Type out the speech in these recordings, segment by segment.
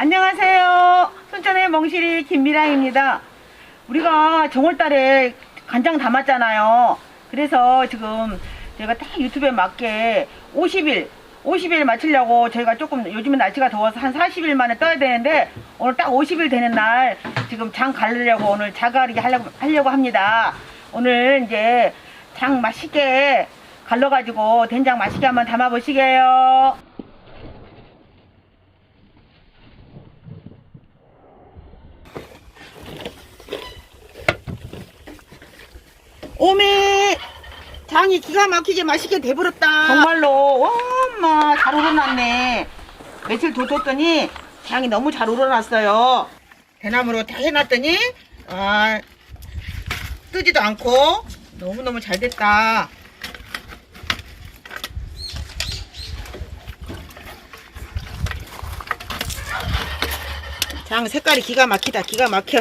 안녕하세요. 순천의 멍실이 김미랑입니다. 우리가 정월달에 간장 담았잖아요. 그래서 지금 제가 딱 유튜브에 맞게 50일, 50일 맞추려고 저희가 조금 요즘은 날씨가 더워서 한 40일 만에 떠야 되는데 오늘 딱 50일 되는 날 지금 장 가르려고 오늘 자가리기 하려고, 하려고 합니다. 오늘 이제 장 맛있게 갈라가지고 된장 맛있게 한번 담아보시게요. 오메 장이 기가 막히게 맛있게 돼버렸다. 정말로. 엄마. 잘 우러났네. 며칠 더 뒀더니 장이 너무 잘 우러났어요. 대나무로 다 해놨더니 아, 뜨지도 않고 너무너무 잘 됐다. 장 색깔이 기가 막히다. 기가 막혀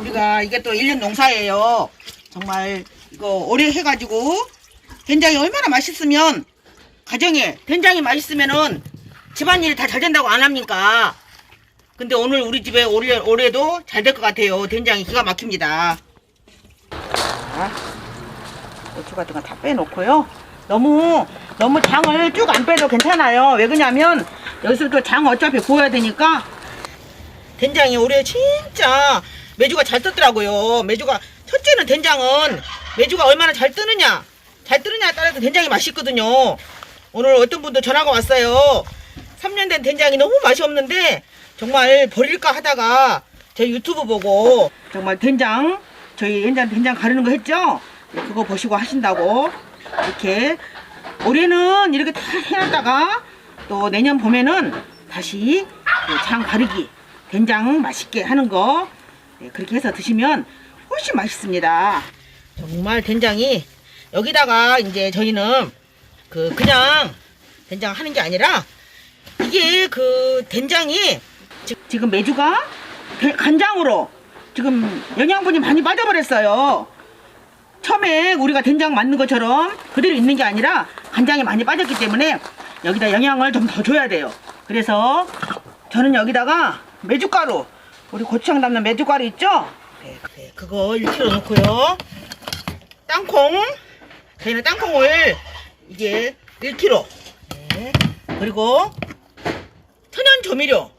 우리가 이게 또 1년 농사예요. 정말 이거 오래 해가지고 된장이 얼마나 맛있으면 가정에 된장이 맛있으면은 집안일이 다 잘 된다고 안 합니까? 근데 오늘 우리 집에 올해, 올해도 잘 될 것 같아요. 된장이 기가 막힙니다. 자, 고추 같은 거 다 빼놓고요. 너무 너무 장을 쭉 안 빼도 괜찮아요. 왜 그러냐면 여기서부터 장 어차피 구워야 되니까 된장이 올해 진짜 메주가 잘 떴더라고요. 메주가 첫째는 된장은 메주가 얼마나 잘 뜨느냐 잘 뜨느냐에 따라서 된장이 맛있거든요. 오늘 어떤 분도 전화가 왔어요. 3년 된 된장이 너무 맛이 없는데 정말 버릴까 하다가 저희 유튜브 보고 정말 된장 저희 된장 된장 가르는 거 했죠? 그거 보시고 하신다고 이렇게 올해는 이렇게 다 해놨다가 또 내년 봄에는 다시 그장 가르기 된장 맛있게 하는 거 네, 그렇게 해서 드시면 훨씬 맛있습니다. 정말 된장이 여기다가 이제 저희는 그 그냥 된장 하는 게 아니라 이게 그 된장이 지- 지금 메주가 대- 간장으로 지금 영양분이 많이 빠져버렸어요. 처음에 우리가 된장 맞는 것처럼 그대로 있는 게 아니라 간장이 많이 빠졌기 때문에 여기다 영양을 좀 더 줘야 돼요. 그래서 저는 여기다가 메주가루 우리 고추장 담는 메주가루 있죠? 네, 네, 그거 1kg 넣고요. 땅콩 저희는 땅콩을 이게 1kg 네, 그리고 천연 조미료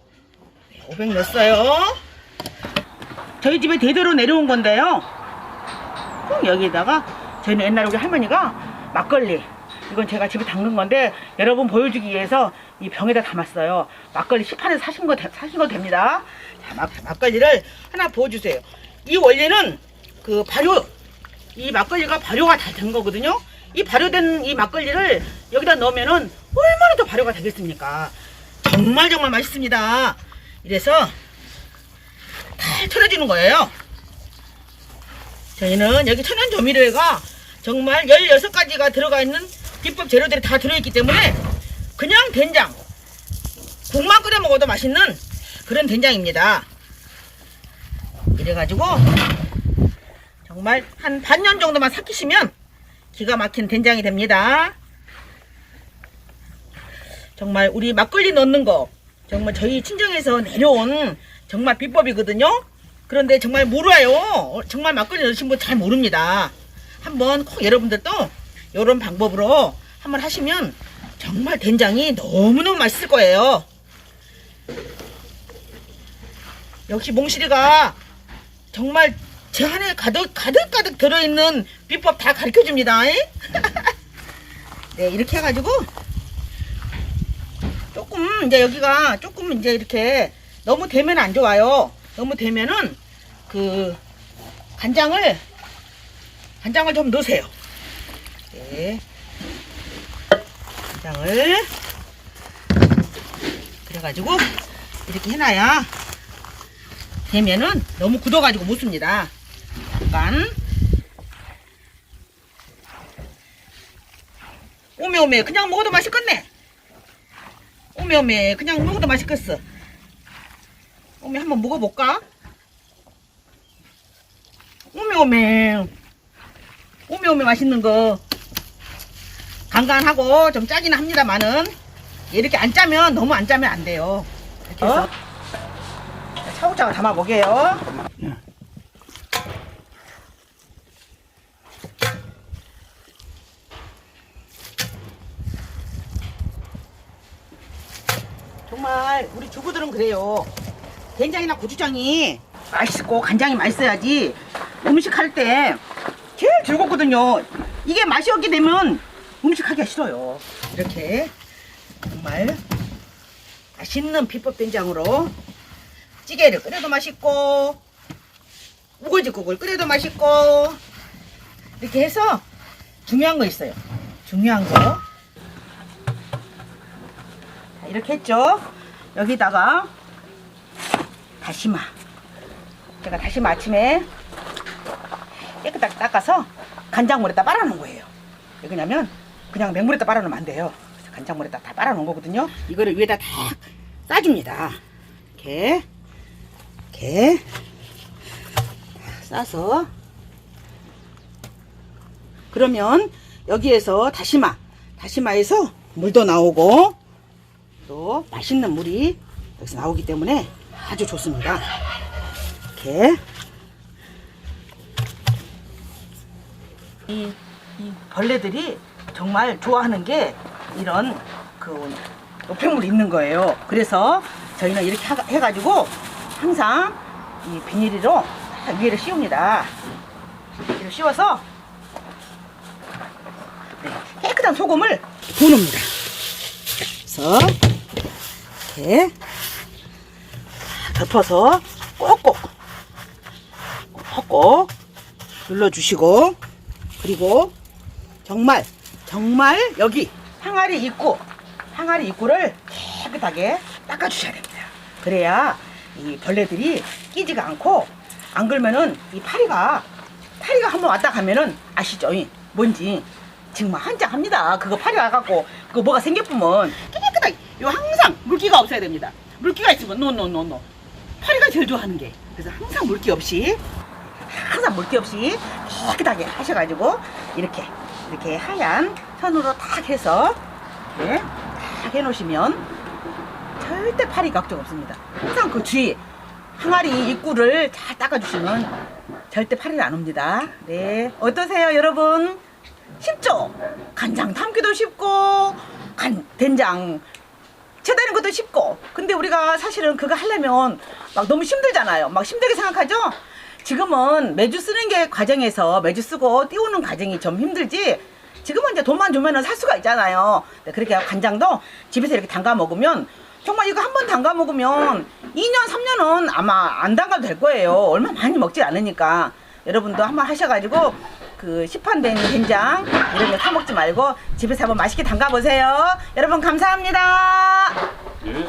네, 500 넣었어요. 저희 집에 대대로 내려온 건데요. 꼭 여기에다가 저희는 옛날에 우리 할머니가 막걸리 이건 제가 집에 담근 건데 여러분 보여주기 위해서 이 병에다 담았어요. 막걸리 시판에서 사신 거 되- 사신 거 됩니다. 자, 막, 막걸리를 하나 부어주세요. 이 원래는 그 발효 이 막걸리가 발효가 다 된 거거든요. 이 발효된 이 막걸리를 여기다 넣으면은 얼마나 더 발효가 되겠습니까? 정말 정말 맛있습니다. 이래서 다 틀어지는 거예요. 저희는 여기 천연 조미료가 정말 16가지가 들어가 있는 비법 재료들이 다 들어있기 때문에 그냥 된장, 국만 끓여 먹어도 맛있는 그런 된장입니다. 이래가지고 정말 한 반년 정도만 삭히시면 기가 막힌 된장이 됩니다. 정말 우리 막걸리 넣는 거 정말 저희 친정에서 내려온 정말 비법이거든요. 그런데 정말 몰라요. 어, 정말 막걸리 넣으신 분 잘 모릅니다. 한번 꼭 여러분들도 이런 방법으로 한번 하시면 정말 된장이 너무너무 맛있을 거예요. 역시 몽실이가 정말 제 안에 가득 가득 가득 들어있는 비법 다 가르쳐 줍니다. 네, 이렇게 해가지고 조금 이제 여기가 조금 이제 이렇게 너무 되면 안 좋아요. 너무 되면은 그 간장을 간장을 좀 넣으세요. 네. 간장을 그래가지고 이렇게 해놔야 되면은 너무 굳어가지고 못 씁니다. 약간 오메 오메 그냥 먹어도 맛있겠네. 오메 오메 그냥 먹어도 맛있겠어. 오메 한번 먹어볼까? 오메 오메 오메 오메 맛있는 거 간간하고 좀 짜긴 합니다만은 이렇게 안 짜면 너무 안 짜면 안 돼요. 이렇게 해서 자, 차곡차곡 담아 보게요. 정말 우리 주부들은 그래요. 된장이나 고추장이 맛있고 간장이 맛있어야지 음식 할 때 제일 즐겁거든요. 이게 맛이 없게 되면 음식 하기가 싫어요. 이렇게 정말 맛있는 비법 된장으로 찌개를 끓여도 맛있고 우거지국을 끓여도 맛있고 이렇게 해서 중요한 거 있어요. 중요한 거. 자, 이렇게 했죠. 여기다가 다시마. 제가 다시마 아침에 깨끗하게 닦아서 간장물에다 빨아놓은 거예요. 왜 그러냐면 그냥 맹물에다 빨아놓으면 안 돼요. 간장물에다 다 빨아놓은 거거든요. 이거를 위에다 다 싸줍니다. 이렇게 이렇게 싸서 그러면 여기에서 다시마 다시마에서 물도 나오고 또 맛있는 물이 여기서 나오기 때문에 아주 좋습니다. 이렇게 이, 이 벌레들이 정말 좋아하는 게 이런 그 노폐물 있는 거예요. 그래서 저희는 이렇게 하- 해가지고 항상 이 비닐로 딱 위에를 씌웁니다. 이렇게 씌워서 네, 깨끗한 소금을 부릅니다. 그래서 이렇게 덮어서 꼭꼭 꼭꼭 눌러주시고 그리고 정말 정말 여기 항아리 입구 항아리 입구를 깨끗하게 닦아주셔야 됩니다. 그래야 이 벌레들이 끼지가 않고 안 그러면은 이 파리가 파리가 한번 왔다 가면은 아시죠? 이 뭔지 정말 한장합니다. 그거 파리 와갖고 그거 뭐가 생겨보면 깨끗하게 요 항상 물기가 없어야 됩니다. 물기가 있으면 노노노노 파리가 제일 좋아하는 게 그래서 항상 물기 없이 항상 물기 없이 깨끗하게 하셔가지고 이렇게 이렇게 하얀 선으로 탁 해서 이렇게 탁 해놓으시면 절대 파리 걱정 없습니다. 항상 그 주위 항아리 입구를 잘 닦아주시면 절대 파리는 안 옵니다. 네 어떠세요 여러분? 쉽죠? 간장 담기도 쉽고 간 된장 채다는 것도 쉽고 근데 우리가 사실은 그거 하려면 막 너무 힘들잖아요 막 힘들게 생각하죠 지금은 매주 쓰는 게 과정에서 매주 쓰고 띄우는 과정이 좀 힘들지? 지금은 이제 돈만 주면은 살 수가 있잖아요. 네, 그렇게 간장도 집에서 이렇게 담가 먹으면 정말 이거 한 번 담가 먹으면 2년 3년은 아마 안 담가도 될 거예요. 얼마 많이 먹지 않으니까. 여러분도 한번 하셔가지고 그 시판된 된장 이런 거 사 먹지 말고 집에서 한번 맛있게 담가 보세요. 여러분 감사합니다. 예.